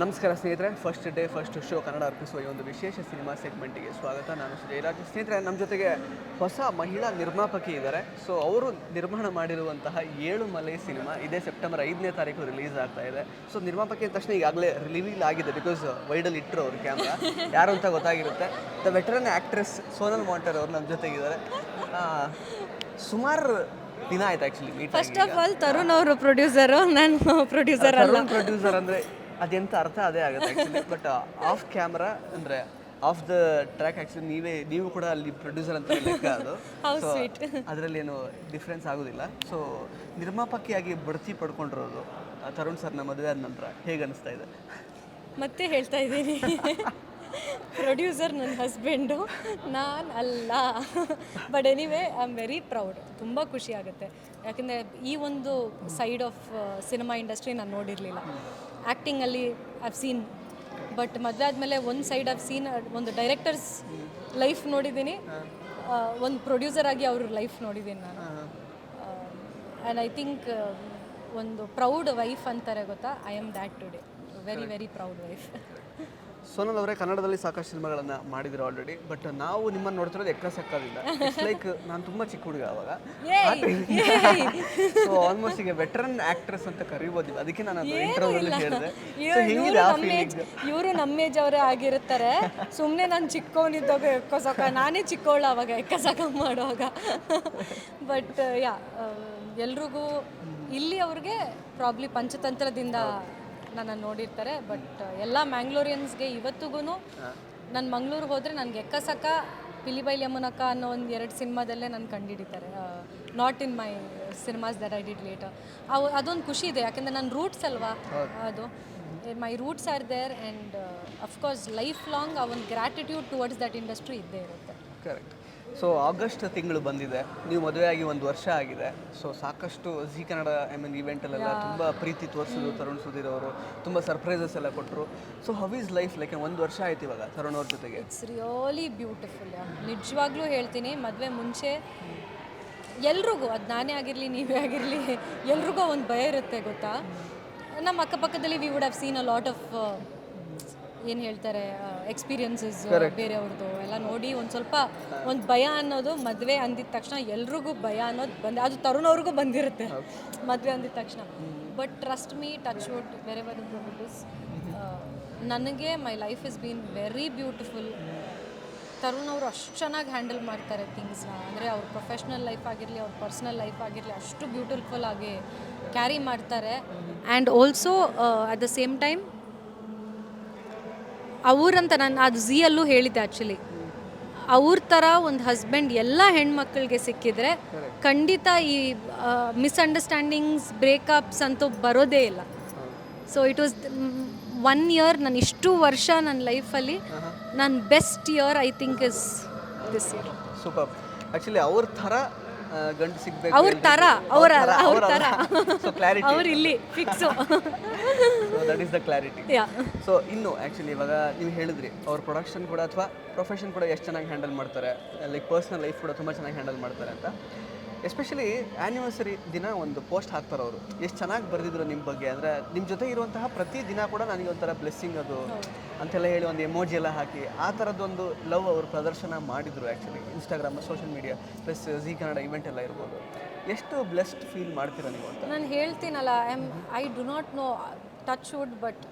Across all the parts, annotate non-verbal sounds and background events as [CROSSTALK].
ನಮಸ್ಕಾರ ಸ್ನೇಹಿತರೆ first day first show Kannada ಅರ್ಪಿಸುವ ಈ ಒಂದು ವಿಶೇಷ ಸಿನಿಮಾ ಸೆಗ್ಮೆಂಟಿಗೆ ಸ್ವಾಗತ. ನಾನು ಜಯರಾಜ್. ಸ್ನೇಹಿತರೆ ನಮ್ಮ ಜೊತೆಗೆ ಹೊಸ ಮಹಿಳಾ ನಿರ್ಮಾಪಕಿ ಇದ್ದಾರೆ. ಸೊ ಅವರು ನಿರ್ಮಾಣ ಮಾಡಿರುವಂತಹ ಏಳು ಮಲೆ ಸಿನಿಮಾ ಇದೇ ಸೆಪ್ಟೆಂಬರ್ ಐದನೇ ತಾರೀಕು ರಿಲೀಸ್ ಆಗ್ತಾ ಇದೆ. ಸೊ ನಿರ್ಮಾಪಕಿ ಅಂದ ತಕ್ಷಣ ಈಗಾಗಲೇ ರಿಲೀವ್ ಆಗಿದೆ ಬಿಕಾಸ್ ವೈಡಲ್ಲಿ ಇಟ್ಟರು ಅವ್ರ ಕ್ಯಾಮ್ರಾ ಯಾರು ಅಂತ ಗೊತ್ತಾಗಿರುತ್ತೆ. The veteran actress Sonal Monteiro ಅವರು ನಮ್ಮ ಜೊತೆಗಿದ್ದಾರೆ. ಸುಮಾರು ದಿನ ಆಯ್ತು actually first of all Tarun ಅವರು ಪ್ರೊಡ್ಯೂಸರು ನಾನು ಪ್ರೊಡ್ಯೂಸರ್ ಅಲ್ಲ. ಪ್ರೊಡ್ಯೂಸರ್ ಅಂದ್ರೆ ಅದೆಂತ ಅರ್ಥ ಅದೇ ಆಗುತ್ತೆ ಬಟ್ ಆಫ್ ಕ್ಯಾಮ್ರಾ ಅಂದ್ರೆ ಆಫ್ ದ ಟ್ರ್ಯಾಕ್ ಆಕ್ಚುಲಿ ನೀವೇ ನೀವು ಕೂಡ ಅಲ್ಲಿ ಪ್ರೊಡ್ಯೂಸರ್ ಅಂತ ಲೆಕ್ಕ ಅದು. [LAUGHS] ಅದರಲ್ಲಿ ಏನು ಡಿಫ್ರೆನ್ಸ್ ಆಗೋದಿಲ್ಲ. ಸೊ ನಿರ್ಮಾಪಕಿಯಾಗಿ ಬಡ್ತಿ ಪಡ್ಕೊಂಡಿರೋದು ಆ, ತರುಣ್ ಸರ್ನ ಮದುವೆ ಆದ ನಂತರ ಹೇಗೆ ಅನಿಸ್ತಾ ಇದೆ? ಮತ್ತೆ ಹೇಳ್ತಾ ಇದ್ದೀನಿ. [LAUGHS] ಪ್ರೊಡ್ಯೂಸರ್ ನನ್ನ ಹಸ್ಬೆಂಡು ನಾನು ಅಲ್ಲ but anyway I am very proud ತುಂಬ ಖುಷಿ ಆಗುತ್ತೆ. ಯಾಕಂದರೆ ಈ ಒಂದು ಸೈಡ್ ಆಫ್ ಸಿನಿಮಾ ಇಂಡಸ್ಟ್ರಿ ನಾನು ನೋಡಿರಲಿಲ್ಲ. ಆ್ಯಕ್ಟಿಂಗಲ್ಲಿ ಐವ್ ಸೀನ್ ಬಟ್ ಮದುವೆ ಆದಮೇಲೆ ಒಂದು ಸೈಡ್ ಆಫ್ ಸೀನ್ ಒಂದು ಡೈರೆಕ್ಟರ್ಸ್ ಲೈಫ್ ನೋಡಿದ್ದೀನಿ. ಒಂದು ಪ್ರೊಡ್ಯೂಸರ್ ಆಗಿ ಅವ್ರ ಲೈಫ್ ನೋಡಿದ್ದೀನಿ ನಾನು. ಆ್ಯಂಡ್ ಐ ಥಿಂಕ್ ಒಂದು ಪ್ರೌಡ್ ವೈಫ್ ಅಂತಾರೆ ಗೊತ್ತಾ? I am that today very very proud wife Sonal ಅವರೇ ಕನ್ನಡದಲ್ಲಿ ಸಾಕಷ್ಟು ಸಿನಿಮಾಗಳನ್ನ ಮಾಡಿದ್ರು ಆಲ್ರೆಡಿ ಬಟ್ ನಾವು ನಿಮ್ಮನ್ನ ನೋಡ್ತಿರೋದು ಎಕ್ಕ ಸಕ್ಕದಿಂದ. ಲೈಕ್ ನಾನು ತುಂಬಾ ಚಿಕ್ಕ ಹುಡುಗ ಅವಾಗ. ಸೊ ಆಲ್ಮೋಸ್ಟ್ ಈಗ ವೆಟರನ್ ಆಕ್ಟ್ರೆಸ್ ಅಂತ ಕರಿಬೋದು ಅದಕ್ಕೆ ನಾನು ಅದು ಇಂಟರ್ವ್ಯೂಲ್ಲಿ ಹೇಳಿದೆ. ಸೊ ಹೆಂಗಿದೆ ಆ ಫೀಲಿಂಗ್ ಇವರು ನಮ್ಮ ಏಜ್ ಅವರೇ ಆಗಿರ್ತಾರೆ. ಸುಮ್ಮನೆ ನಾನು ಚಿಕ್ಕವನಿದ್ದಾಗ ಎಕ್ಕಸಕ ನಾನೇ ಚಿಕ್ಕವಳು ಅವಾಗ ಎಕ್ಕ ಎಕ್ಕಸಕ ಮಾಡುವಾಗ. ಬಟ್ ಯಾ ಎಲ್ರಿಗೂ ಇಲ್ಲಿ ಅವ್ರಿಗೆ ಪ್ರಾಬ್ಲಿ ಪಂಚತಂತ್ರದಿಂದ ನನ್ನನ್ನು ನೋಡಿರ್ತಾರೆ ಬಟ್ ಎಲ್ಲ ಮ್ಯಾಂಗ್ಳೂರಿಯನ್ಸ್ಗೆ ಇವತ್ತಿಗೂ ನಾನು ಮಂಗ್ಳೂರಿಗೆ ಹೋದರೆ ನನಗೆ ಎಕ್ಕಸಕ ಪಿಲಿಬೈಲ್ ಯಮುನಕ ಅನ್ನೋ ಒಂದು ಎರಡು ಸಿನಿಮಾದಲ್ಲೇ ನಾನು ಕಂಡಿಡಿತಾರೆ. Not in my cinemas that I did later ಅವು ಅದೊಂದು ಖುಷಿ ಇದೆ ಯಾಕೆಂದರೆ ನನ್ನ ರೂಟ್ಸ್ ಅಲ್ವಾ? ಅದು. My roots are there and of course life long ಆ ಒಂದು ಗ್ರ್ಯಾಟಿಟ್ಯೂಡ್ ಟುವರ್ಡ್ಸ್ ದಟ್ ಇಂಡಸ್ಟ್ರಿ ಇದ್ದೇ ಇರುತ್ತೆ. ಕರೆಕ್ಟ್ ಸೊ ಆಗಸ್ಟ್ ತಿಂಗಳು ಬಂದಿದೆ. ನೀವು ಮದುವೆಯಾಗಿ ಆಗಿ ಒಂದು ವರ್ಷ ಆಗಿದೆ. ಸೊ ಸಾಕಷ್ಟು ಜಿ ಕನ್ನಡ ಐ ಮೀನ್ ಇವೆಂಟಲ್ಲೆಲ್ಲ ತುಂಬ ಪ್ರೀತಿ ತೋರಿಸಿದ್ರು ತರುಣ್ ಸುಧೀರ್ ಅವರು. ತುಂಬ ಸರ್ಪ್ರೈಸಸ್ ಎಲ್ಲ ಕೊಟ್ಟರು so how is life like ಒಂದು ವರ್ಷ ಆಯ್ತು ಇವಾಗ ತರುಣ್ ಅವ್ರ ಜೊತೆಗೆ? ಇಟ್ಸ್ ರಿಯಲಿ ಬ್ಯೂಟಿಫುಲ್ ನಿಜವಾಗ್ಲೂ ಹೇಳ್ತೀನಿ ಮದುವೆ ಮುಂಚೆ ಎಲ್ರಿಗೂ ಅದು ನಾನೇ ಆಗಿರಲಿ ನೀವೇ ಆಗಿರಲಿ ಎಲ್ರಿಗೂ ಒಂದು ಭಯ ಇರುತ್ತೆ ಗೊತ್ತಾ? ನಮ್ಮ ಅಕ್ಕಪಕ್ಕದಲ್ಲಿ we would have seen a lot of ಏನು ಹೇಳ್ತಾರೆ ಎಕ್ಸ್ಪೀರಿಯನ್ಸಸ್ ಬೇರೆಯವ್ರದ್ದು ಎಲ್ಲ ನೋಡಿ ಒಂದು ಸ್ವಲ್ಪ ಒಂದು ಭಯ ಅನ್ನೋದು ಮದುವೆ ಅಂದಿದ ತಕ್ಷಣ ಎಲ್ರಿಗೂ ಭಯ ಅನ್ನೋದು ಬಂದ ಅದು ತರುಣ್ ಅವ್ರಿಗೂ ಬಂದಿರುತ್ತೆ ಮದುವೆ ಅಂದಿದ ತಕ್ಷಣ. But trust me touch wood very very is ನನಗೆ my life is been very beautiful Tarun ಅವರು ಅಷ್ಟು ಚೆನ್ನಾಗಿ ಹ್ಯಾಂಡಲ್ ಮಾಡ್ತಾರೆ ಥಿಂಗ್ಸ್ನ ಅಂದರೆ ಅವ್ರ ಪ್ರೊಫೆಷ್ನಲ್ ಲೈಫ್ ಆಗಿರಲಿ ಅವ್ರ ಪರ್ಸ್ನಲ್ ಲೈಫ್ ಆಗಿರಲಿ ಅಷ್ಟು ಬ್ಯೂಟಿಫುಲ್ ಆಗಿ ಕ್ಯಾರಿ ಮಾಡ್ತಾರೆ. And also at the same time ಅವ್ರಂತ ನಾನು ಅದು ಝಿಯಲ್ಲೂ ಹೇಳಿದ್ದೆ ಆ್ಯಕ್ಚುಲಿ ಅವ್ರ ಥರ ಒಂದು ಹಸ್ಬೆಂಡ್ ಎಲ್ಲ ಹೆಣ್ಮಕ್ಳಿಗೆ ಸಿಕ್ಕಿದ್ರೆ ಖಂಡಿತ ಈ ಮಿಸ್ಅಂಡರ್ಸ್ಟ್ಯಾಂಡಿಂಗ್ಸ್ ಬ್ರೇಕಪ್ಸ್ ಅಂತೂ ಬರೋದೇ ಇಲ್ಲ. So it was one year ನಾನು ಇಷ್ಟು ವರ್ಷ ನನ್ನ ಲೈಫಲ್ಲಿ ನನ್ನ best year I think is this year super. Actually ಅವ್ರ ಥರ ಗಂಡು ಸಿಗ್ಬೇಕು ಅವ್ರ ತರ ಅವರ ಅವ್ರ ತರ. ಸೊ ಕ್ಲಾರಿಟಿ ಅವ್ರು ಇಲ್ಲಿ fix that is the clarity so ಇನ್ನು ಆ್ಯಕ್ಚುಲಿ ಇವಾಗ ನೀವು ಹೇಳಿದ್ರಿ ಅವ್ರ ಪ್ರೊಡಕ್ಷನ್ ಕೂಡ ಅಥವಾ ಪ್ರೊಫೆಷನ್ ಕೂಡ ಎಷ್ಟು ಚೆನ್ನಾಗಿ ಹ್ಯಾಂಡಲ್ ಮಾಡ್ತಾರೆ ಲೈಕ್ ಪರ್ಸ್ನಲ್ ಲೈಫ್ ಕೂಡ ತುಂಬ ಚೆನ್ನಾಗಿ ಹ್ಯಾಂಡಲ್ ಮಾಡ್ತಾರೆ ಅಂತ. ಎಸ್ಪೆಷಲಿ ಆ್ಯನಿವರ್ಸರಿ ದಿನ ಒಂದು ಪೋಸ್ಟ್ ಹಾಕ್ತಾರೆ ಅವರು. ಎಷ್ಟು ಚೆನ್ನಾಗಿ ಬರೆದಿದ್ರು ನಿಮ್ಮ ಬಗ್ಗೆ. ಅಂದರೆ ನಿಮ್ಮ ಜೊತೆ ಇರುವಂತಹ ಪ್ರತಿ ದಿನ ಕೂಡ ನನಗೆ ಒಂಥರ ಬ್ಲೆಸ್ಸಿಂಗ್ ಅದು ಅಂತೆಲ್ಲ ಹೇಳಿ ಒಂದು ಎಮೋಜಿ ಎಲ್ಲ ಹಾಕಿ ಆ ಥರದ್ದೊಂದು ಲವ್ ಅವರು ಪ್ರದರ್ಶನ ಮಾಡಿದರು actually Instagram social media plus Zee Kannada event ಎಲ್ಲ ಇರ್ಬೋದು. ಎಷ್ಟು ಬ್ಲೆಸ್ಡ್ ಫೀಲ್ ಮಾಡ್ತೀರಾ ನೀವು ಅಂತ? ನಾನು ಹೇಳ್ತೀನಲ್ಲ I am I do not no touch wood but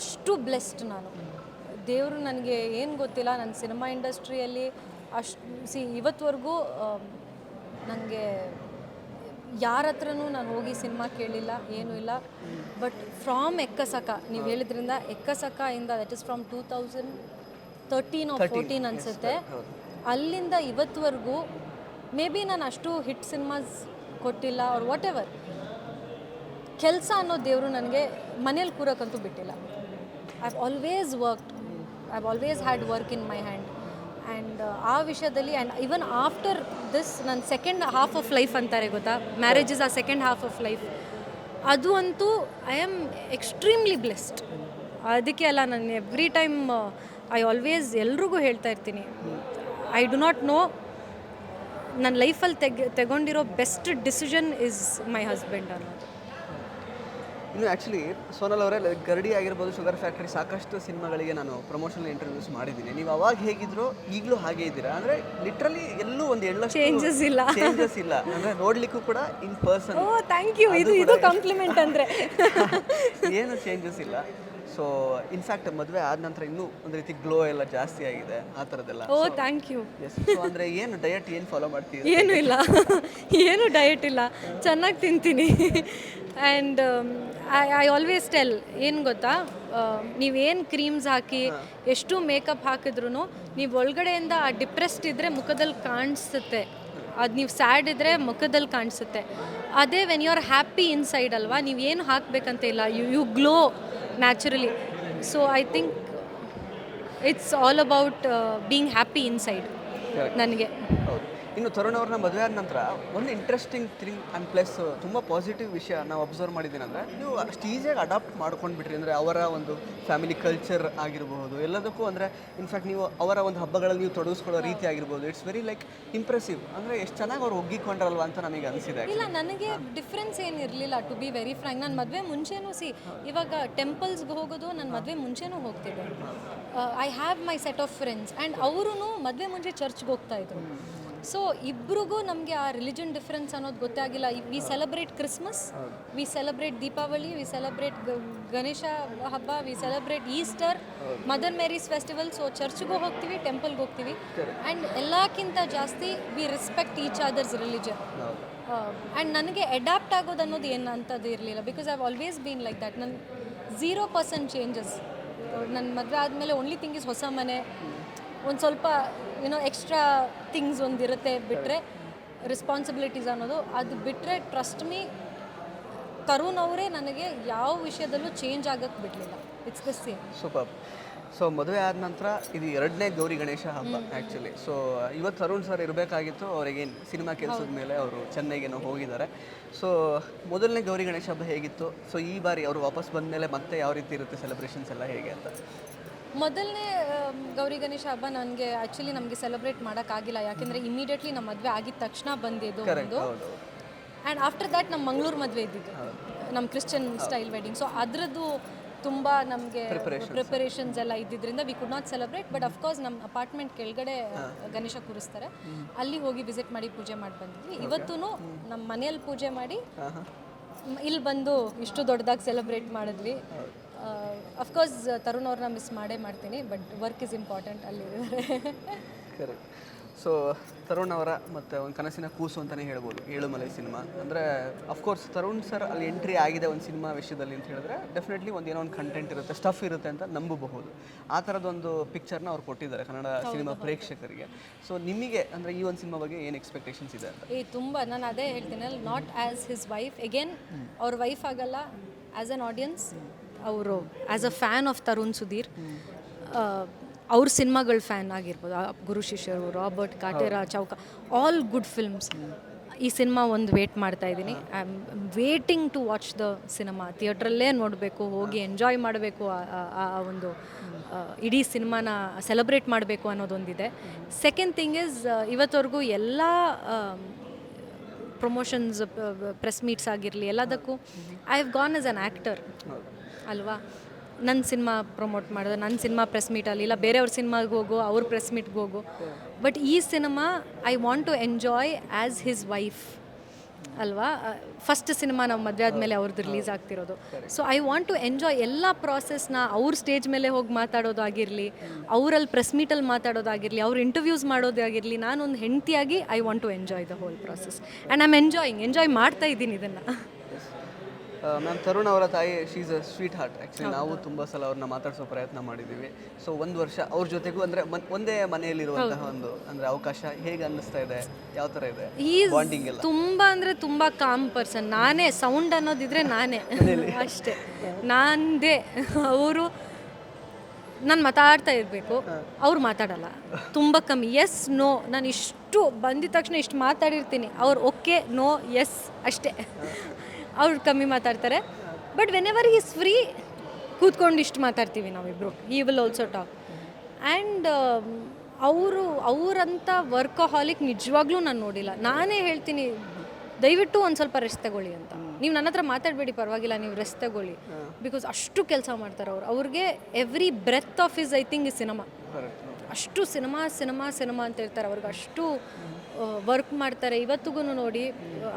ಅಷ್ಟು ಬ್ಲೆಸ್ಡ್ ನಾನು. ದೇವರು ನನಗೆ ಏನು ಗೊತ್ತಿಲ್ಲ ನನ್ನ ಸಿನಿಮಾ ಇಂಡಸ್ಟ್ರಿಯಲ್ಲಿ ಅಷ್ಟು ಸಿ ಇವತ್ತುವರೆಗೂ ನನಗೆ ಯಾರ ಹತ್ರನೂ ನಾನು ಹೋಗಿ ಸಿನಿಮಾ ಕೇಳಿಲ್ಲ ಏನೂ ಇಲ್ಲ. ಬಟ್ ಫ್ರಾಮ್ ಎಕ್ಕಸಕ ನೀವು ಹೇಳಿದ್ರಿಂದ ಎಕ್ಕಸಕ ಇಂದ that is from two thousand thirteen of fourteen ಅನಿಸುತ್ತೆ. ಅಲ್ಲಿಂದ ಇವತ್ತುವರೆಗೂ ಮೇ ಬಿ ನಾನು ಅಷ್ಟು ಹಿಟ್ ಸಿನಿಮಾಸ್ ಕೊಟ್ಟಿಲ್ಲ ಅವ್ರು ವಾಟ್ ಎವರ್ ಕೆಲಸ ಅನ್ನೋ ದೇವರು ನನಗೆ ಮನೇಲಿ ಕೂರಕ್ಕಂತೂ ಬಿಟ್ಟಿಲ್ಲ. I always worked I always had work in my hand and ಆ ವಿಷಯದಲ್ಲಿ ಆ್ಯಂಡ್ ಇವನ್ ಆಫ್ಟರ್ ದಿಸ್ ನನ್ನ ಸೆಕೆಂಡ್ ಹಾಫ್ ಆಫ್ ಲೈಫ್ ಅಂತಾರೆ ಗೊತ್ತಾ? Marriage is a second half of life ಅದು ಅಂತೂ ಐ ಆಮ್ ಎಕ್ಸ್ಟ್ರೀಮ್ಲಿ ಬ್ಲೆಸ್ಡ್ ಅದಕ್ಕೆ ಅಲ್ಲ, ನಾನು ಎವ್ರಿ ಟೈಮ್ ಐ ಆಲ್ವೇಸ್ ಎಲ್ರಿಗೂ ಹೇಳ್ತಾ ಇರ್ತೀನಿ. ಐ ಡು ನಾಟ್ ನೋ ನನ್ನ ಲೈಫಲ್ಲಿ ತೆಗೆ, ತಗೊಂಡಿರೋ best decision is my husband ಅನ್ನೋದು. ಇನ್ನು ಆ್ಯಕ್ಚುಲಿ ಸೋನಲ್ ಅವರೇ ಗರಡಿ ಆಗಿರ್ಬೋದು ಶುಗರ್ ಫ್ಯಾಕ್ಟ್ರಿ ಸಾಕಷ್ಟು ಸಿನಿಮಾಗಳಿಗೆ ನಾನು ಪ್ರಮೋಷನಲ್ ಇಂಟರ್ವ್ಯೂಸ್ ಮಾಡಿದ್ದೀನಿ. ನೀವು ಅವಾಗ ಹೇಗಿದ್ರು ಈಗಲೂ ಹಾಗೆ ಇದ್ದೀರಾ? ಅಂದರೆ ಲಿಟ್ರಲಿ ಎಲ್ಲೂ ಒಂದು ಎಳ್ಳ ಚೇಂಜಸ್ ಇಲ್ಲ. ಚೇಂಜಸ್ ಇಲ್ಲ. ಅಂದರೆ ನೋಡ್ಲಿಕ್ಕೂ ಕೂಡ in person oh thank you ಇದು ಇದು ಕಾಂಪ್ಲಿಮೆಂಟ್ ಅಂದರೆ. [LAUGHS] ಏನು ಚೇಂಜಸ್ ಇಲ್ಲ. ಸೊ ಇನ್ಫ್ಯಾಕ್ಟ್ ಮದುವೆ ಆದ ನಂತರ ಇನ್ನೂ ಒಂದು ರೀತಿ ಗ್ಲೋ ಎಲ್ಲ ಜಾಸ್ತಿ ಆಗಿದೆ ಆ ಥರದ್ದೆಲ್ಲ. ಓ ಥ್ಯಾಂಕ್ ಯು ಅಂದರೆ ಏನು ಡಯಟ್ ಏನು ಫಾಲೋ ಮಾಡ್ತೀವಿ ಏನೂ ಇಲ್ಲ. ಏನು ಡಯಟ್ ಇಲ್ಲ. ಚೆನ್ನಾಗಿ ತಿಂತೀನಿ. And I I always tell ಏನು ಗೊತ್ತಾ? ನೀವೇನು ಕ್ರೀಮ್ಸ್ ಹಾಕಿ ಎಷ್ಟು ಮೇಕಪ್ ಹಾಕಿದ್ರು ನೀವು ಒಳಗಡೆಯಿಂದ ಆ ಡಿಪ್ರೆಸ್ಡ್ ಇದ್ದರೆ ಮುಖದಲ್ಲಿ ಕಾಣಿಸುತ್ತೆ. ಅದು ನೀವು ಸ್ಯಾಡ್ ಇದ್ದರೆ ಮುಖದಲ್ಲಿ ಕಾಣಿಸುತ್ತೆ. ಅದೇ when you are happy inside ಅಲ್ವಾ ನೀವು ಏನು ಹಾಕಬೇಕಂತ ಇಲ್ಲ you you glow naturally so I think it's all about being happy inside ನನಗೆ. ಇನ್ನು ತರುಣ್ ಅವ್ರನ್ನ ಮದುವೆ ಆದ ನಂತರ ಒಂದು ಇಂಟ್ರೆಸ್ಟಿಂಗ್ ಥಿಂಗ್ ಆ್ಯಂಡ್ ಪ್ಲಸ್ ತುಂಬ ಪಾಸಿಟಿವ್ ವಿಷಯ ನಾವು ಅಬ್ಸರ್ವ್ ಮಾಡಿದ್ದೀನಿ ಅಂದರೆ ನೀವು ಅಷ್ಟು ಈಸಿಯಾಗಿ ಅಡಾಪ್ಟ್ ಮಾಡ್ಕೊಂಡು ಬಿಟ್ರಿ ಅಂದರೆ ಅವರ ಒಂದು ಫ್ಯಾಮಿಲಿ ಕಲ್ಚರ್ ಆಗಿರಬಹುದು, ಎಲ್ಲದಕ್ಕೂ ಅಂದರೆ ಇನ್ಫ್ಯಾಕ್ಟ್ ನೀವು ಅವರ ಒಂದು ಹಬ್ಬಗಳಲ್ಲಿ ನೀವು ತೊಡಗಿಸ್ಕೊಳ್ಳೋ ರೀತಿ ಆಗಿರ್ಬೋದು. ಇಟ್ಸ್ ವೆರಿ ಲೈಕ್ ಇಂಪ್ರೆಸಿವ್ ಅಂದರೆ ಎಷ್ಟು ಚೆನ್ನಾಗಿ ಅವ್ರು ಒಗ್ಗಿಕೊಂಡ್ರಲ್ವಾ ಅಂತ ನಮಗೆ ಅನಿಸಿದೆ ಇಲ್ಲ, ನನಗೆ ಡಿಫ್ರೆನ್ಸ್ ಏನು ಇರಲಿಲ್ಲ ಟು ಬಿ ವೆರಿ ಫ್ರ್ಯಾಂಕ್ ನಾನು ಮದುವೆ ಮುಂಚೆನೂ ಸಿ ಇವಾಗ ಟೆಂಪಲ್ಸ್ಗೆ ಹೋಗೋದು ನಾನು ಮದುವೆ ಮುಂಚೆನೂ ಹೋಗ್ತಿದ್ದೆ. I have my set of friends and ಅವರು ಮದುವೆ ಮುಂಚೆ ಚರ್ಚ್ಗೆ ಹೋಗ್ತಾ ಇದ್ರು. ಸೊ ಇಬ್ರಿಗೂ ನಮಗೆ ಆ ರಿಲಿಜನ್ ಡಿಫ್ರೆನ್ಸ್ ಅನ್ನೋದು ಗೊತ್ತಾಗಿಲ್ಲ. We celebrate Christmas we celebrate Deepavali we celebrate Ganesha ಹಬ್ಬ we celebrate Easter mother Mary's festival so ಚರ್ಚ್ಗೂ ಹೋಗ್ತೀವಿ ಟೆಂಪಲ್ಗೆ ಹೋಗ್ತೀವಿ. ಆ್ಯಂಡ್ ಎಲ್ಲಕ್ಕಿಂತ ಜಾಸ್ತಿ we respect each others religion and ನನಗೆ ಅಡಾಪ್ಟ್ ಆಗೋದು ಅನ್ನೋದು ಏನು ಅಂಥದ್ದು ಇರಲಿಲ್ಲ. Because I always been like that ನನ್ನ ಝೀರೋ ಪರ್ಸೆಂಟ್ ಚೇಂಜಸ್ ನನ್ನ ಮದುವೆ ಆದಮೇಲೆ ಓನ್ಲಿ ಥಿಂಗ್ ಇಸ್ ಹೊಸ ಮನೆ ಒಂದು ಸ್ವಲ್ಪ ಯುನೋ ಎಕ್ಸ್ಟ್ರಾ ಥಿಂಗ್ಸ್ ಒಂದಿರುತ್ತೆ ಬಿಟ್ಟರೆ ರೆಸ್ಪಾನ್ಸಿಬಿಲಿಟೀಸ್ ಅನ್ನೋದು. ಅದು ಬಿಟ್ಟರೆ ಟ್ರಸ್ಟ್ ಮೀ ತರುಣ್ ಅವರೇ ನನಗೆ ಯಾವ ವಿಷಯದಲ್ಲೂ ಚೇಂಜ್ ಆಗಕ್ಕೆ ಬಿಡಲಿಲ್ಲ. It's the same super so ಮದುವೆ ಆದ ನಂತರ ಇದು ಎರಡನೇ ಗೌರಿ ಗಣೇಶ ಹಬ್ಬ ಆ್ಯಕ್ಚುಲಿ ಸೊ ಇವತ್ತು ತರುಣ್ ಸರ್ ಇರಬೇಕಾಗಿತ್ತು ಅವರಿಗೇನು ಸಿನಿಮಾ ಕೆಲಸದ ಮೇಲೆ ಅವರು ಚೆನ್ನೈಗೇನೋ ಹೋಗಿದ್ದಾರೆ. ಸೊ ಮೊದಲನೇ ಗೌರಿ ಗಣೇಶ ಹಬ್ಬ ಹೇಗಿತ್ತು? ಸೊ ಈ ಬಾರಿ ಅವರು ವಾಪಸ್ ಬಂದ ಮೇಲೆ ಮತ್ತೆ ಯಾವ ರೀತಿ ಇರುತ್ತೆ ಸೆಲೆಬ್ರೇಷನ್ಸ್ ಎಲ್ಲ ಹೇಗೆ ಅಂತ? ಮೊದಲನೇ ಗೌರಿ ಗಣೇಶ ಹಬ್ಬ ನನಗೆ ಆ್ಯಕ್ಚುಲಿ ನಮಗೆ ಸೆಲೆಬ್ರೇಟ್ ಮಾಡೋಕ್ಕಾಗಿಲ್ಲ. ಯಾಕೆಂದರೆ ಇಮಿಡಿಯೇಟ್ಲಿ ನಮ್ಮ ಮದುವೆ ಆಗಿದ ತಕ್ಷಣ ಬಂದಿದ್ದು ಒಂದು. ಆ್ಯಂಡ್ ಆಫ್ಟರ್ ದ್ಯಾಟ್ ನಮ್ಮ ಮಂಗಳೂರು ಮದುವೆ ಇದ್ದಿದ್ದು. ನಮ್ಮ ಕ್ರಿಶ್ಚಿಯನ್ ಸ್ಟೈಲ್ ವೆಡ್ಡಿಂಗ್ ಸೊ ಅದರದ್ದು ತುಂಬ ನಮಗೆ ಪ್ರಿಪರೇಷನ್ಸ್ ಎಲ್ಲ ಇದ್ದಿದ್ದರಿಂದ we could not celebrate but of course ನಮ್ಮ ಅಪಾರ್ಟ್ಮೆಂಟ್ ಕೆಳಗಡೆ ಗಣೇಶ ಕೂರಿಸ್ತಾರೆ. ಅಲ್ಲಿ ಹೋಗಿ ವಿಸಿಟ್ ಮಾಡಿ ಪೂಜೆ ಮಾಡಿ ಬಂದಿದ್ವಿ. ಇವತ್ತೂ ನಮ್ಮ ಮನೆಯಲ್ಲಿ ಪೂಜೆ ಮಾಡಿ ಇಲ್ಲಿ ಬಂದು ಇಷ್ಟು ದೊಡ್ಡದಾಗಿ ಸೆಲೆಬ್ರೇಟ್ ಮಾಡಿದ್ವಿ. ಅಫ್ಕೋರ್ಸ್ ತರುಣ್ ಅವ್ರನ್ನ ಮಿಸ್ ಮಾಡೇ ಮಾಡ್ತೀನಿ ಬಟ್ ವರ್ಕ್ ಇಸ್ ಇಂಪಾರ್ಟೆಂಟ್ ಅಲ್ಲಿ ಕರೆಕ್ಟ್ ಸೊ ತರುಣ್ ಅವರ ಮತ್ತು ಒಂದು ಕನಸಿನ ಕೂಸು ಅಂತಲೇ ಹೇಳ್ಬೋದು ಏಳುಮಲೆ ಸಿನಿಮಾ ಅಂದರೆ ಅಫ್ಕೋರ್ಸ್ ತರುಣ್ ಸರ್ ಅಲ್ಲಿ ಎಂಟ್ರಿ ಆಗಿದೆ ಒಂದು ಸಿನಿಮಾ ವಿಷಯದಲ್ಲಿ ಅಂತ ಹೇಳಿದ್ರೆ ಡೆಫಿನೆಟ್ಲಿ ಒಂದು ಏನೋ ಒಂದು ಕಂಟೆಂಟ್ ಇರುತ್ತೆ ಸ್ಟಫ್ ಇರುತ್ತೆ ಅಂತ ನಂಬಬಹುದು. ಆ ಥರದೊಂದು ಪಿಕ್ಚರ್ನ ಅವ್ರು ಕೊಟ್ಟಿದ್ದಾರೆ ಕನ್ನಡ ಸಿನಿಮಾ ಪ್ರೇಕ್ಷಕರಿಗೆ. ಸೊ ನಿಮಗೆ ಅಂದರೆ ಈ ಒಂದು ಸಿನಿಮಾ ಬಗ್ಗೆ ಏನು ಎಕ್ಸ್ಪೆಕ್ಟೇಷನ್ಸ್ ಇದೆ ಅಂತ? ಏ ತುಂಬ ನಾನು ಅದೇ ಹೇಳ್ತೀನಿ not as his wife again ಅವ್ರ ವೈಫ್ ಆಗಲ್ಲ ಆ್ಯಸ್ ಅನ್ ಆಡಿಯನ್ಸ್ ಅವರು as a fan of Tarun Sudhir ಅವ್ರ ಸಿನಿಮಾಗಳ ಫ್ಯಾನ್ ಆಗಿರ್ಬೋದು. ಆ Guru Shishyaru Robert Kaatera Chowka all good films ಈ ಸಿನಿಮಾ ಒಂದು ವೇಟ್ ಮಾಡ್ತಾ ಇದ್ದೀನಿ. I am waiting to watch the cinema ಥಿಯೇಟ್ರಲ್ಲೇ ನೋಡಬೇಕು ಹೋಗಿ ಎಂಜಾಯ್ ಮಾಡಬೇಕು ಆ ಒಂದು ಇಡೀ ಸಿನಿಮಾನ ಸೆಲೆಬ್ರೇಟ್ ಮಾಡಬೇಕು ಅನ್ನೋದೊಂದಿದೆ. ಸೆಕೆಂಡ್ ಥಿಂಗ್ ಇಸ್ ಇವತ್ತವರೆಗೂ ಎಲ್ಲ ಪ್ರಮೋಷನ್ಸ್ ಪ್ರೆಸ್ ಮೀಟ್ಸ್ ಆಗಿರಲಿ ಎಲ್ಲದಕ್ಕೂ I have gone as an actor ಅಲ್ವಾ? ನನ್ನ ಸಿನಿಮಾ ಪ್ರಮೋಟ್ ಮಾಡೋದು ನನ್ನ ಸಿನಿಮಾ ಪ್ರೆಸ್ ಮೀಟಲ್ಲಿ ಇಲ್ಲ ಬೇರೆಯವ್ರ ಸಿನಿಮಾಗೆ ಹೋಗು ಅವ್ರ ಪ್ರೆಸ್ ಮೀಟ್ಗೆ ಹೋಗು. ಬಟ್ ಈ cinema I want to enjoy as his wife ಅಲ್ವಾ? ಫಸ್ಟ್ ಸಿನಿಮಾ ನಾವು ಮದುವೆ ಆದಮೇಲೆ ಅವ್ರದ್ದು ರಿಲೀಸ್ ಆಗ್ತಿರೋದು. So I want to enjoy ಎಲ್ಲ ಪ್ರಾಸೆಸ್ನ ಅವ್ರ ಸ್ಟೇಜ್ ಮೇಲೆ ಹೋಗಿ ಮಾತಾಡೋದಾಗಿರಲಿ ಅವರಲ್ಲಿ ಪ್ರೆಸ್ ಮೀಟಲ್ಲಿ ಮಾತಾಡೋದಾಗಿರಲಿ ಅವ್ರ ಇಂಟರ್ವ್ಯೂಸ್ ಮಾಡೋದಾಗಿರಲಿ ನಾನೊಂದು ಹೆಂಡತಿಯಾಗಿ I want to enjoy the whole process and am enjoying enjoy ಮಾಡ್ತಾ ಇದ್ದೀನಿ ಇದನ್ನು. ಮ್ಯಾಮ್ ತರುಣ್ ಅವರ ತಾಯಿ she's a sweetheart actually ನಾವು ತುಂಬ ಸಲ ಅವ್ರನ್ನ ಮಾತಾಡಿಸೋ ಪ್ರಯತ್ನ ಮಾಡಿದ್ದೀವಿ ಸೊ ಒಂದು ವರ್ಷ ಅವ್ರ ಜೊತೆಗೂ ಅಂದರೆ ಒಂದೇ ಮನೆಯಲ್ಲಿರುವಂತಹ ಒಂದು ಅಂದರೆ ಅವಕಾಶ ಹೇಗೆ ಅನ್ನಿಸ್ತಾ ಇದೆ? ಯಾವ ಥರ ಇದೆ? ಬಾಂಡಿಂಗ್ ಎಲ್ಲ. ತುಂಬ ಅಂದರೆ ತುಂಬ ಕಾಮ್ ಪರ್ಸನ್ ನಾನೇ ಸೌಂಡ್ ಅನ್ನೋದಿದ್ರೆ ನಾನೇ. [LAUGHS] ಅಷ್ಟೇ. ನಾನದೇ ಅವರು ನಾನು ಮಾತಾಡ್ತಾ ಇರಬೇಕು. ಅವ್ರು ಮಾತಾಡಲ್ಲ. ತುಂಬ ಕಮ್ಮಿ. ಎಸ್ ನೋ ನಾನು ಇಷ್ಟು ಬಂದಿದ ತಕ್ಷಣ ಇಷ್ಟು ಮಾತಾಡಿರ್ತೀನಿ. ಅವ್ರು ಓಕೆ ನೋ ಎಸ್ ಅಷ್ಟೇ. ಅವ್ರು ಕಮ್ಮಿ ಮಾತಾಡ್ತಾರೆ. But whenever is free ಕೂತ್ಕೊಂಡು ಇಷ್ಟು ಮಾತಾಡ್ತೀವಿ ನಾವಿಬ್ಬರು he will also talk and ಅವರು ಅವರಂಥ ವರ್ಕಹಾಲಿಕ್ ನಿಜವಾಗ್ಲೂ ನಾನು ನೋಡಿಲ್ಲ. ನಾನೇ ಹೇಳ್ತೀನಿ ದಯವಿಟ್ಟು ಒಂದು ಸ್ವಲ್ಪ ರೆಸ್ಟ್ ತಗೊಳ್ಳಿ ಅಂತ. ನೀವು ನನ್ನ ಹತ್ರ ಮಾತಾಡಬೇಡಿ ಪರವಾಗಿಲ್ಲ ನೀವು ರೆಸ್ಟ್ ತಗೊಳ್ಳಿ. ಬಿಕಾಸ್ ಅಷ್ಟು ಕೆಲಸ ಮಾಡ್ತಾರೆ ಅವ್ರು. ಅವ್ರಿಗೆ every breath of is I think is cinema ಅಷ್ಟು ಸಿನಿಮಾ ಸಿನಿಮಾ ಸಿನಿಮಾ ಅಂತ ಹೇಳ್ತಾರೆ. ಅವ್ರಿಗೆ ಅಷ್ಟು ವರ್ಕ್ ಮಾಡ್ತಾರೆ. ಇವತ್ತಿಗೂ ನೋಡಿ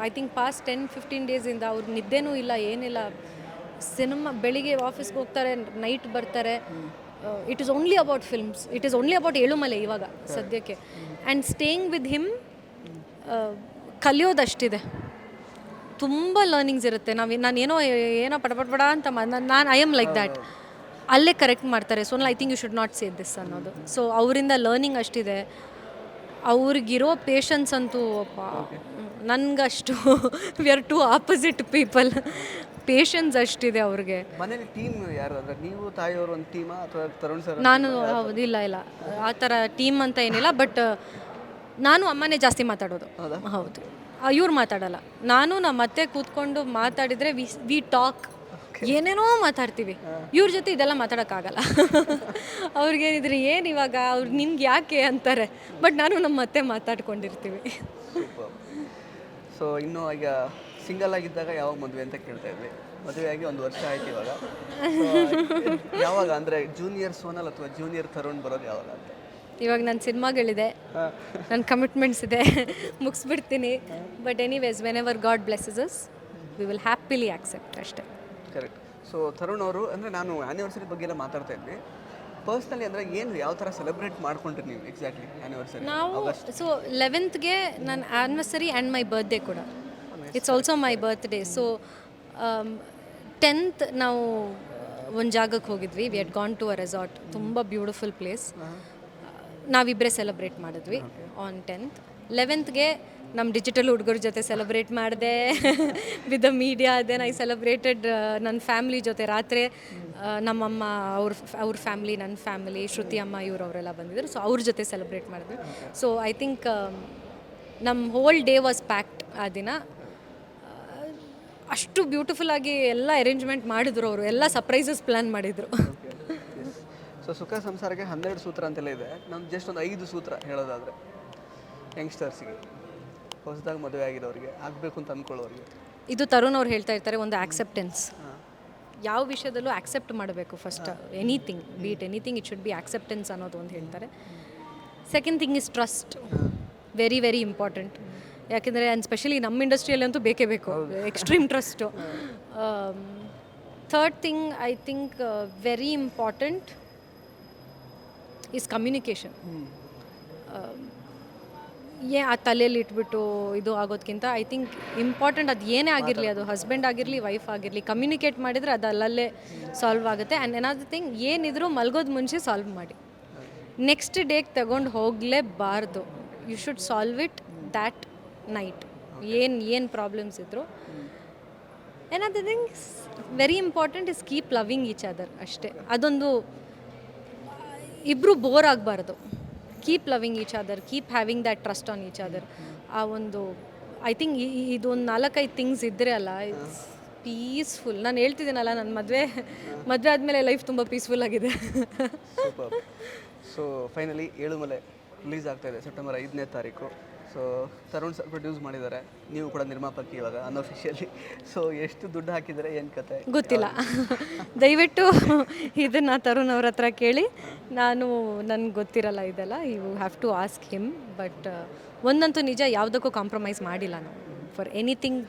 I think past ten fifteen ಡೇಸಿಂದ ಅವ್ರಿಗೆ ನಿದ್ದೆನೂ ಇಲ್ಲ ಏನಿಲ್ಲ. ಸಿನಿಮಾ ಬೆಳಿಗ್ಗೆ ಆಫೀಸ್ಗೆ ಹೋಗ್ತಾರೆ ನೈಟ್ ಬರ್ತಾರೆ. It is only about films it is only about Elumale ಇವಾಗ ಸದ್ಯಕ್ಕೆ. ಆ್ಯಂಡ್ ಸ್ಟೇಯಿಂಗ್ ವಿತ್ ಹಿಮ್ ಕಲಿಯೋದಷ್ಟಿದೆ. ತುಂಬ ಲರ್ನಿಂಗ್ಸ್ ಇರುತ್ತೆ. ನಾವು ನಾನು ಏನೋ ಏನೋ ಪಡ ಪಡ ಪಡ ಅಂತ ನಾನು ಐ ಆಮ್ ಲೈಕ್ ದ್ಯಾಟ್ ಅಲ್ಲೇ ಕರೆಕ್ಟ್ ಮಾಡ್ತಾರೆ. So I think you should not say this ಅನ್ನೋದು. ಸೊ ಅವರಿಂದ ಲರ್ನಿಂಗ್ ಅಷ್ಟಿದೆ. ಅವ್ರಿಗಿರೋ ಪೇಷನ್ಸ್ ಅಂತೂ ನನಗಷ್ಟು we are two opposite people patience ಅಷ್ಟಿದೆ ಅವ್ರಿಗೆ. ಮನೇಲಿ ಟೀಮ್ ಯಾರು? ಅಂದ್ರೆ ನೀವು ತಾಯಿಯವರು ಒಂದು ಟೀಮಾ ಅಥವಾ ತರುಣ್ ಸರ್ ನಾನು ಹೌದು ಇಲ್ಲ ಇಲ್ಲ. ಆ ಥರ ಟೀಮ್ ಅಂತ ಏನಿಲ್ಲ ಬಟ್ ನಾನು ಅಮ್ಮನೇ ಜಾಸ್ತಿ ಮಾತಾಡೋದು. ಹೌದು? ಇವ್ರು ಮಾತಾಡಲ್ಲ. ನಾನು ನಮ್ಮ ಮತ್ತೆ ಕೂತ್ಕೊಂಡು ಮಾತಾಡಿದರೆ ವಿ ವಿ ಟಾಕ್ ಏನೇನೋ ಮಾತಾಡ್ತೀವಿ. ಇವ್ರ ಜೊತೆ ಇದೆಲ್ಲ ಮಾತಾಡೋಕ್ಕಾಗಲ್ಲ. [LAUGHS] ಅವ್ರಿಗೇನಿದ್ರೆ ಏನು ಇವಾಗ ಅವ್ರು ನಿಮ್ಗೆ ಯಾಕೆ ಅಂತಾರೆ. ಬಟ್ ನಾನು ನಮ್ಮ ಅತ್ತೆ ಮಾತಾಡ್ಕೊಂಡಿರ್ತೀವಿ. ಸೊ ಇನ್ನು ಈಗ ಸಿಂಗಲ್ ಆಗಿದ್ದಾಗ ಯಾವಾಗ ಮದುವೆ ಅಂತ ಕೇಳ್ತಾ ಇದ್ವಿ. ಮದುವೆಯಾಗಿ ಒಂದು ವರ್ಷ ಆಯ್ತು ಇವಾಗ. [LAUGHS] ಯಾವಾಗ ಅಂದರೆ ಜೂನಿಯರ್ ಸೋನಲ್ ಅಥವಾ ಜೂನಿಯರ್ ತರುಣ್ ಬರೋದು ಯಾವಾಗ ಅಂತ? ಇವಾಗ ನನ್ನ ಸಿನಿಮಾಗಳಿದೆ. ನನ್ನ ಕಮಿಟ್ಮೆಂಟ್ಸ್ ಇದೆ. ಮುಗಿಸ್ಬಿಡ್ತೀನಿ. But anyways whenever God blesses us we will happily accept ಅಷ್ಟೇ. ಕರೆಕ್ಟ್ ಸೊ ತರುಣ್ ಅವರು ಅಂದರೆ ನಾನು ಆ್ಯನಿವರ್ಸರಿ ಬಗ್ಗೆ ಎಲ್ಲ ಮಾತಾಡ್ತಾ ಇದ್ವಿ. ಪರ್ಸ್ನಲಿ ಅಂದರೆ ಏನು ಯಾವ ಥರ ಸೆಲೆಬ್ರೇಟ್ ಮಾಡ್ಕೊಂಡ್ರಿ ನೀವು ಎಕ್ಸಾಕ್ಟ್ಲಿ ಆ್ಯನಿವರ್ಸರಿ ನಾವು ಸೊ ಲೆವೆಂತ್ಗೆ ನನ್ನ ಆ್ಯನಿವರ್ಸರಿ ಆ್ಯಂಡ್ ಮೈ ಬರ್ತ್ಡೇ ಕೂಡ. It's also my birthday so tenth ನಾವು ಒಂದು ಜಾಗಕ್ಕೆ ಹೋಗಿದ್ವಿ. We had gone to a resort ತುಂಬ ಬ್ಯೂಟಿಫುಲ್ ಪ್ಲೇಸ್ ನಾವಿಬ್ಬರೇ ಸೆಲೆಬ್ರೇಟ್ ಮಾಡಿದ್ವಿ ಆನ್ ಟೆಂತ್ ಲೆವೆಂತ್ಗೆ ನಮ್ಮ ಡಿಜಿಟಲ್ ಹುಡುಗರ ಜೊತೆ ಸೆಲೆಬ್ರೇಟ್ ಮಾಡಿದೆ. With the media then I celebrated ನನ್ನ ಫ್ಯಾಮ್ಲಿ ಜೊತೆ ರಾತ್ರಿ ಆ, ನಮ್ಮಮ್ಮ ಅವ್ರ ಅವ್ರ ಫ್ಯಾಮ್ಲಿ ನನ್ನ ಫ್ಯಾಮಿಲಿ ಶ್ರುತಿ ಅಮ್ಮ ಇವ್ರು ಅವರೆಲ್ಲ ಬಂದಿದ್ರು. ಸೊ ಅವ್ರ ಜೊತೆ ಸೆಲೆಬ್ರೇಟ್ ಮಾಡಿದ್ವಿ ಸೊ ಐ ಥಿಂಕ್ ನಮ್ಮ ಹೋಲ್ ಡೇ ವಾಸ್ ಪ್ಯಾಕ್ಟ್ ಆ ದಿನ. ಅಷ್ಟು ಬ್ಯೂಟಿಫುಲ್ ಆಗಿ ಎಲ್ಲ ಅರೇಂಜ್ಮೆಂಟ್ ಮಾಡಿದ್ರು ಅವರು. ಎಲ್ಲ ಸರ್ಪ್ರೈಸಸ್ ಪ್ಲ್ಯಾನ್ ಮಾಡಿದರು. ಸೊ ಸುಖ ಸಂಸಾರಕ್ಕೆ ಹನ್ನೆರಡು ಸೂತ್ರ ಅಂತೆಲ್ಲ ಇದೆ. ನಾನು ಜಸ್ಟ್ ಒಂದು ಐದು ಸೂತ್ರ ಹೇಳೋದಾದರೆ. ಯಂಗ್ಸ್ಟರ್ಸಿಗೆ. ಹೊಸದಾಗಿ ಮದುವೆ ಆಗಿರೋರಿಗೆ ಆಗಬೇಕು ಅಂತ ಅಂದ್ಕೊಳ್ಳೋರಿಗೆ. ಇದು ತರುಣ್ ಅವ್ರು ಹೇಳ್ತಾ ಇರ್ತಾರೆ ಒಂದು ಆಕ್ಸೆಪ್ಟೆನ್ಸ್ ಯಾವ ವಿಷಯದಲ್ಲೂ ಆಕ್ಸೆಪ್ಟ್ ಮಾಡಬೇಕು first anything beat anything it should be acceptance ಅನ್ನೋದು ಒಂದು ಹೇಳ್ತಾರೆ. Second thing is trust very very important ಯಾಕೆಂದರೆ ಆ್ಯಂಡ್ ಸ್ಪೆಷಲಿ ನಮ್ಮ ಇಂಡಸ್ಟ್ರಿಯಲ್ಲಂತೂ ಬೇಕೇ ಬೇಕು. Extreme trust third thing I think very important is communication ಏ ಆ ತಲೆಯಲ್ಲಿ ಇಟ್ಬಿಟ್ಟು ಇದು ಆಗೋದ್ಕಿಂತ ಐ ಥಿಂಕ್ ಇಂಪಾರ್ಟೆಂಟ್ ಅದು ಏನೇ ಆಗಿರಲಿ ಅದು ಹಸ್ಬೆಂಡ್ ಆಗಿರಲಿ ವೈಫ್ ಆಗಿರಲಿ ಕಮ್ಯುನಿಕೇಟ್ ಮಾಡಿದರೆ ಅದು ಅಲ್ಲಲ್ಲೇ ಸಾಲ್ವ್ ಆಗುತ್ತೆ. ಆ್ಯಂಡ್ ಏನಾದ್ರು ಥಿಂಗ್ ಏನಿದ್ರು ಮಲ್ಗೋದು ಮುಂಚೆ ಸಾಲ್ವ್ ಮಾಡಿ. ನೆಕ್ಸ್ಟ್ ಡೇಗೆ ತಗೊಂಡು ಹೋಗಲೇಬಾರ್ದು. You should solve it that night ಏನು ಏನು ಪ್ರಾಬ್ಲಮ್ಸ್ ಇದ್ರು. ಏನಾದ್ರು thing very important is keep loving each other ಅಷ್ಟೇ. ಅದೊಂದು ಇಬ್ಬರು ಬೋರ್ ಆಗಬಾರ್ದು. Keep loving each other keep having that trust on each other ಆ ಒಂದು ಐ ಥಿಂಕ್ ಇದೊಂದು ನಾಲ್ಕೈದು ಥಿಂಗ್ಸ್ ಇದ್ದರೆ ಅಲ್ಲ ಇಟ್ಸ್ ಪೀಸ್ಫುಲ್ ನಾನು ಹೇಳ್ತಿದ್ದೀನಲ್ಲ ನನ್ನ ಮದುವೆ ಮದುವೆ ಆದಮೇಲೆ ಲೈಫ್ ತುಂಬ ಪೀಸ್ಫುಲ್ ಆಗಿದೆ. ಸೊ ಫೈನಲಿ ಏಳುಮಲೆ ರಿಲೀಸ್ ಆಗ್ತಾ ಇದೆ ಸೆಪ್ಟೆಂಬರ್ ಐದನೇ ತಾರೀಕು. ಸೊ ತರುಣ್ ಸರ್ ಪ್ರೊಡ್ಯೂಸ್ ಮಾಡಿದ್ದಾರೆ. ನೀವು ಕೂಡ ನಿರ್ಮಾಪಕಿ ಇವಾಗ ಅನ್ಅಫಿಷಿಯಲಿ ಸೊ ಎಷ್ಟು ದುಡ್ಡು ಹಾಕಿದರೆ ಏನು ಕತೆ? ಗೊತ್ತಿಲ್ಲ. ದಯವಿಟ್ಟು ಇದನ್ನು ತರುಣ್ ಅವ್ರ ಹತ್ರ ಕೇಳಿ. ನಾನು ನನಗೆ ಗೊತ್ತಿರಲ್ಲ ಇದೆಲ್ಲ. You have to ask him but ಒಂದಂತೂ ನಿಜ ಯಾವುದಕ್ಕೂ ಕಾಂಪ್ರಮೈಸ್ ಮಾಡಿಲ್ಲ ನಾವು. ಫಾರ್ ಎನಿಥಿಂಗ್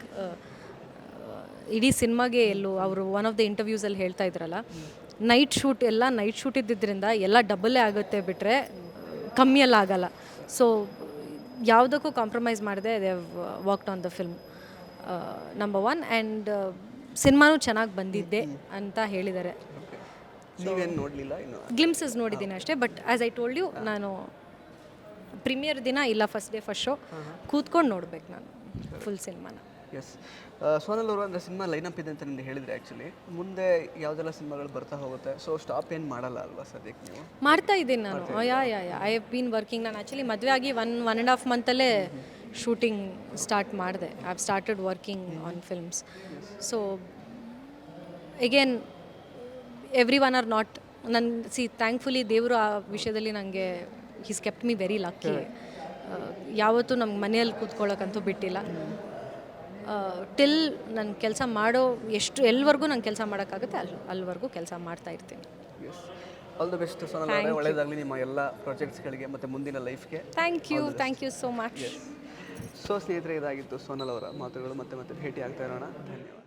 ಇಡೀ ಸಿನಿಮಾಗೆ ಎಲ್ಲೂ ಅವರು ಒನ್ ಆಫ್ ದ ಇಂಟರ್ವ್ಯೂಸಲ್ಲಿ ಹೇಳ್ತಾ ಇದ್ರಲ್ಲ ನೈಟ್ ಶೂಟ್ ಎಲ್ಲ ನೈಟ್ ಶೂಟ್ ಇದ್ದಿದ್ದರಿಂದ ಎಲ್ಲ ಡಬಲೇ ಆಗುತ್ತೆ ಬಿಟ್ಟರೆ ಕಮ್ಮಿಯಲ್ಲ ಆಗಲ್ಲ. ಸೊ ಯಾವುದಕ್ಕೂ ಕಾಂಪ್ರಮೈಸ್ ಮಾಡಿದೆ they worked on the film number one and ಸಿನಿಮಾನೂ ಚೆನ್ನಾಗಿ ಬಂದಿದ್ದೆ ಅಂತ ಹೇಳಿದ್ದಾರೆ. ನೀವೇನು ನೋಡಲಿಲ್ಲ ಇನ್ನು? ಗ್ಲಿಮ್ಸಸ್ ನೋಡಿದ್ದೀನಿ ಅಷ್ಟೇ but as I told you ನಾನು ಪ್ರೀಮಿಯರ್ ದಿನ ಇಲ್ಲ ಫಸ್ಟ್ ಡೇ ಫಸ್ಟ್ ಶೋ ಕೂತ್ಕೊಂಡು ನೋಡ್ಬೇಕು ನಾನು ಫುಲ್ ಸಿನಿಮಾನ ಎಸ್ ಸೋನಲ್ ಅವರು ಅಂದರೆ ಸಿನಿಮಾ ಅಪ್ ಇದೆ ಅಂತ ನಿಮ್ಗೆ ಹೇಳಿದ್ರೆ ಆ್ಯಕ್ಚುಲಿ ಮುಂದೆ ಯಾವುದೆಲ್ಲ ಸಿನಿಮಾಗಳು ಬರ್ತಾ ಹೋಗುತ್ತೆ? ಸೊ ಸ್ಟಾಪ್ ಏನು ಮಾಡಲ್ಲ ಅಲ್ವಾ ಸದ್ಯಕ್ಕೆ ನೀವು? ಮಾಡ್ತಾ ಇದ್ದೀನಿ ನಾನು. Yeah yeah yeah. I have been working ನಾನು ಆ್ಯಕ್ಚುಲಿ ಮದುವೆ ಆಗಿ ಒನ್ ಒನ್ ಆ್ಯಂಡ್ ಹಾಫ್ ಮಂತಲ್ಲೇ ಶೂಟಿಂಗ್ ಸ್ಟಾರ್ಟ್ ಮಾಡಿದೆ. I have started working on films so again every one are not ನನ್ನ ಸಿ ಥ್ಯಾಂಕ್ಫುಲಿ ದೇವರು ಆ ವಿಷಯದಲ್ಲಿ ನನಗೆ he's kept me very lucky ಯಾವತ್ತೂ ನಮ್ಗೆ ಮನೆಯಲ್ಲಿ ಕೂತ್ಕೊಳ್ಳೋಕ್ಕಂತೂ ಬಿಟ್ಟಿಲ್ಲ. ಟಿಲ್ ನಾನು ಕೆಲಸ ಮಾಡೋ ಎಷ್ಟು ಎಲ್ಲಿವರೆಗೂ ನಾನು ಕೆಲಸ ಮಾಡೋಕ್ಕಾಗುತ್ತೆ ಅಲ್ಲಿ ಅಲ್ಲಿವರೆಗೂ ಕೆಲಸ ಮಾಡ್ತಾ ಇರ್ತೀನಿ. ಆಲ್ ದ ಬೆಸ್ಟ್ ಸೋನಲ್ ಅವರೇ ಒಳ್ಳೆಯದಾಗಲಿ ನಿಮ್ಮ ಎಲ್ಲ ಪ್ರಾಜೆಕ್ಟ್ಸ್ಗಳಿಗೆ ಮತ್ತು ಮುಂದಿನ ಲೈಫ್ಗೆ. Thank you thank you so much so ಸ್ನೇಹಿತರೆ ಇದಾಗಿತ್ತು ಸೋನಲ್ ಅವರ ಮಾತುಗಳು. ಮತ್ತೆ ಮತ್ತೆ ಭೇಟಿ ಆಗ್ತಾ ಇರೋಣ. ಧನ್ಯವಾದ.